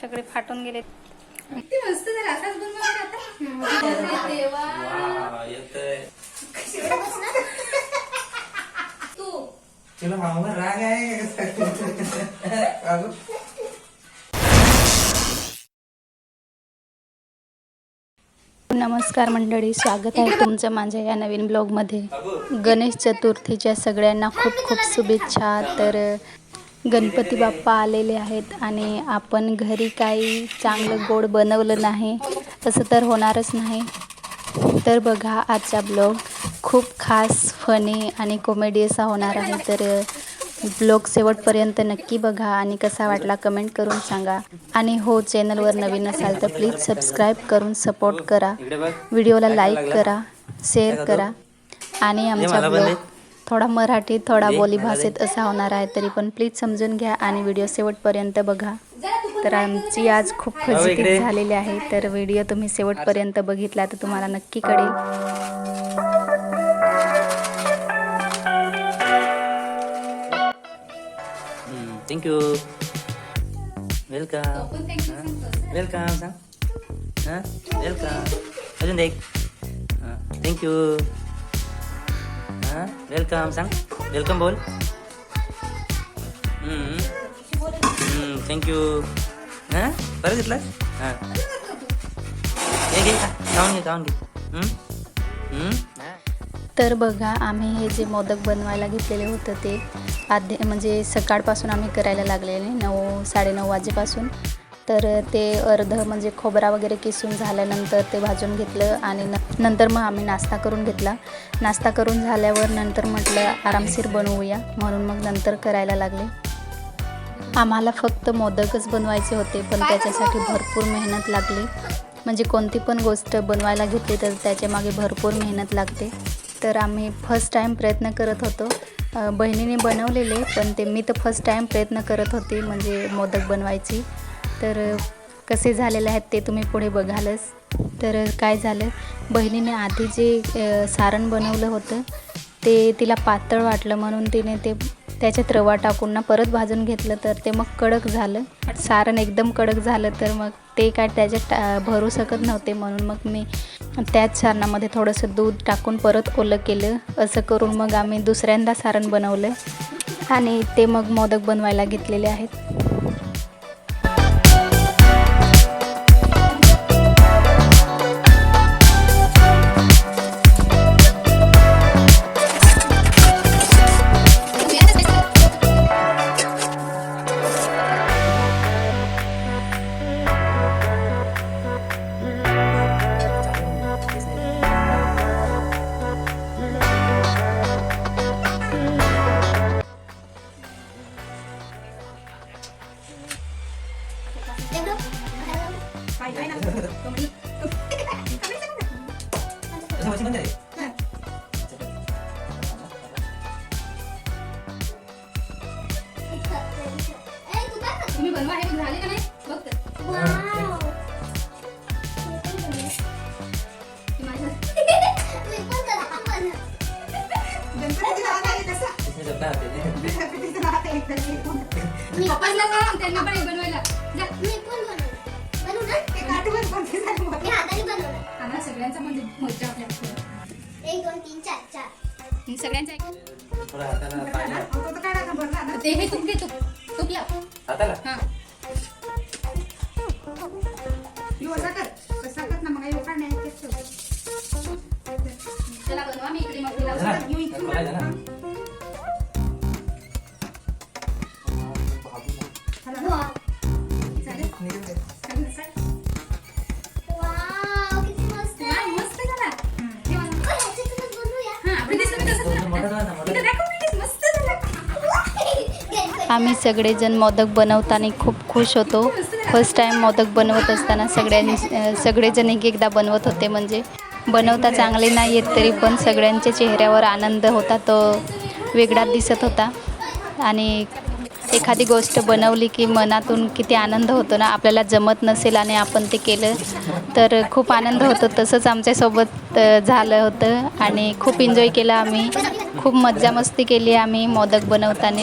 सगळे फाटून गेले. किती मस्त झाला. असाच बनवा आता. देवा वा, येतंय. तू. तुला मामावर राग आहे. नमस्कार मंडळी स्वागत आहे तुमचं माझ्या या नवीन ब्लॉगमध्ये. गणेश चतुर्थीच्या सगळ्यांना खूप खूप शुभेच्छा. तर गणपती बाप्पा आलेले आहेत आणि आपण घरी काही चांगलं गोड बनवलं नाही तसं तर होणारच नाही. तर बघा आजचा ब्लॉग खूप खास फनी आणि कॉमेडी असा होणार आहे. तर ब्लॉग शेवटपर्यंत नक्की बघा आणि कसा वाटला कमेंट करून सांगा. आणि हो चॅनलवर नवीन असाल तर प्लीज सबस्क्राईब करून सपोर्ट करा. व्हिडिओला लाईक करा शेअर करा. आणि आमचा ब्लॉग. थोडा मराठी थोडा बोली भाषेत असा होणार आहे तरी पण प्लीज समजून घ्या आणि व्हिडिओ शेवटपर्यंत बघा. तर आमची आज खूप. फजिती झालेली आहे. तर व्हिडिओ तुम्ही शेवटपर्यंत बघितला तर तुम्हाला नक्की कळेल. थँक्यू वेलकम वेलकम सांग हां? वेलकम अजून एक. थँक्यू हां वेलकम सांग. वेलकम बोल. थँक्यू हां बरं घेतलं? हां. घे घे खाऊन घे खाऊन घे. तर बघा आम्ही हे जे मोदक बनवायला घेतलेले होतं ते आधी म्हणजे सकाळपासून आम्ही करायला लागलेले नऊ साडेनऊ वाजेपासून. तर ते अर्ध म्हणजे खोबरा वगैरे किसून झाल्यानंतर ते भाजून घेतलं आणि न नंतर मग आम्ही नाश्ता करून घेतला. नाश्ता करून झाल्यावर नंतर म्हटलं आरामशीर बनवूया. म्हणून मग नंतर करायला लागले. आम्हाला फक्त मोदकच बनवायचे होते पण त्याच्यासाठी भरपूर मेहनत लागली. म्हणजे कोणती पण गोष्ट बनवायला घेतली तर त्याच्यामागे भरपूर मेहनत लागते. तर आम्ही फर्स्ट टाईम प्रयत्न करत होतो. बहिणीने बनवलेले पण ते मी तर फर्स्ट टाईम प्रयत्न करत होते म्हणजे मोदक बनवायची. तर कसे झालेले आहेत ते तुम्ही पुढे बघालच तर काय झालं? बहिणीने आधी जे सारण बनवलं होतं ते तिला पातळ वाटलं म्हणून तिने ते त्याच्यात रवा टाकून ना परत भाजून घेतलं तर ते मग कडक झालं. सारण एकदम कडक झालं तर मग ते काय त्याच्यात टा भरू शकत नव्हते म्हणून मग मी त्याच सारणामध्ये थोडंसं दूध टाकून परत ओलं केलं. असं करून मग आम्ही दुसऱ्यांदा सारण बनवलं आणि ते मग मोदक बनवायला घेतलेले आहेत. तुम्ही बनवा हे झाले का नाही? बघ. हे. हैं. त्यांना पण हे बनवायला. आम्हाला सगळ्यांचा म्हणजे मजा आपल्या एक दोन तीन चार चार. सगळ्यांचा एक- थोडं हाताला पाणी लाव. ते हे तूप घे तूप तूप लाव हाताला हा चला बनवा मी इकडे मग झाला? लावतो. बोलायचं आम्ही सगळेजण मोदक बनवताना खूप खुश होतो. फर्स्ट टाईम मोदक बनवत असताना सगळ्यांनी सगळेजण एक एकदा बनवत होते. म्हणजे बनवता चांगले नाही येत तरी पण सगळ्यांच्या चेहऱ्यावर आनंद होता. तो वेगळाच दिसत होता. आणि एखादी गोष्ट बनवली की मनातून किती आनंद होतो ना आपल्याला जमत नसेल आणि आपण ते केलं तर खूप आनंद होतो. तसंच आमच्यासोबत झालं होतं. आणि खूप एन्जॉय केलं आम्ही. खूप मज्जा मस्ती केली आम्ही मोदक बनवताना.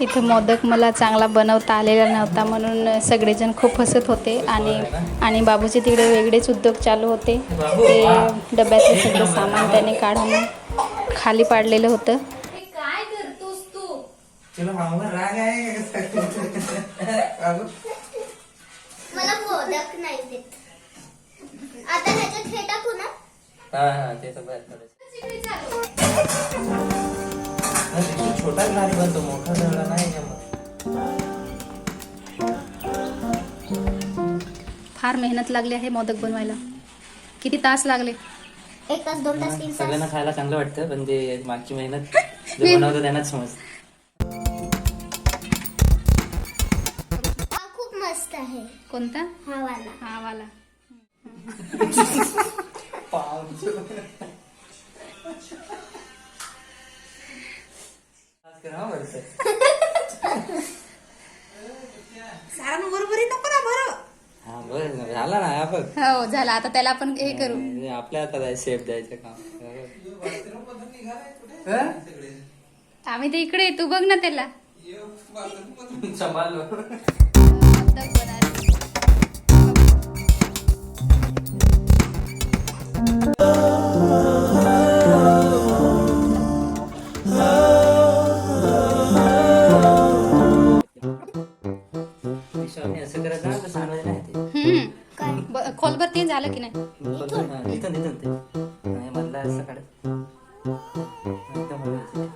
इथे मोदक मला चांगला बनवता आलेला नव्हता म्हणून सगळेजण खूप हसत होते आणि आणि बाबूचे तिकडे वेगळेच उद्योग चालू होते. ते डब्यातलं सगळं सामान त्याने काढून खाली पाडलेलं होतं. हे काय करतोस तू? तुला मामावर राग आहे बाबू? मला मोदक नाही देत. आता ह्याच्यात हे टाकू ना? हा हा ते तर छोटा लारी बनतो मोठा झाला नाही फार मेहनत लागली आहे मोदक बनवायला. किती तास लागले? एक तास दोन तास तीन तास. सगळ्यांना खायला चांगलं वाटतं पण ते मागची मेहनत जो बनवतो त्यांनाच समज हा खूप मस्त आहे. कोणता? हा वाला. हा वाला. सारा बरोबरी नको ना बरं. हा बरं झाला ना हा बघ. हो झाला. आता त्याला आपण हे करू. हे आपल्या हातात आहे शेप द्यायचं काम. हं? आम्ही ते इकडे तू बघ ना त्याला. सांभाळलो. विश्वाने असं करत नाही ते हम्म. ब- खोलभर ते झालं की नाही? बोलतो ना, इथून इथून ते. नाही मधला असं काढत एकदम हलवायचं.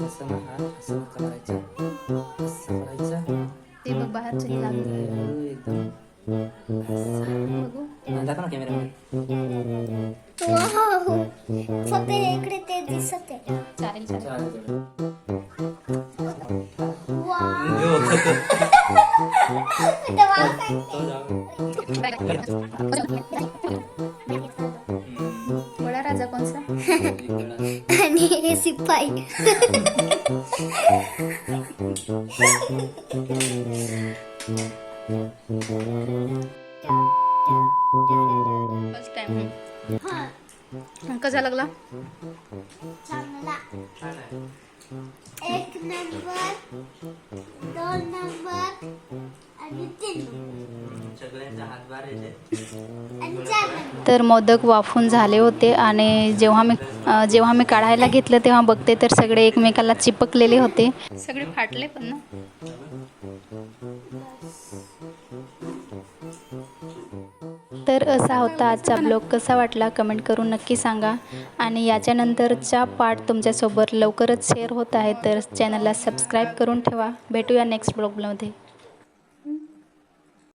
असं ना, हा, असं करायचं. असं करायचं. ते बघ बाहेरचं हे लागलं बडा राजा कोणचा? आणि हे सिपाई फर्स्ट टाइम कसा लागला एक नंबर दोन नंबर आणि तीन सगळ्यांचा हातभार येते आणि चार नंबर. तर मोदक वाफून झाले होते आणि जेव्हा मी अ, जेव्हा मी काढायला घेतलं तेव्हा बघते तर सगळे एकमेकाला चिपकलेले होते. सगळे फाटले पण ना? तर असा होता आजचा ब्लॉग. कसा वाटला कमेंट करून नक्की सांगा. आणि याच्यानंतरचा पार्ट तुमच्यासोबत लवकरच शेअर होत आहे तर चॅनलला सबस्क्राईब करून ठेवा. भेटूया नेक्स्ट ब्लॉगमध्ये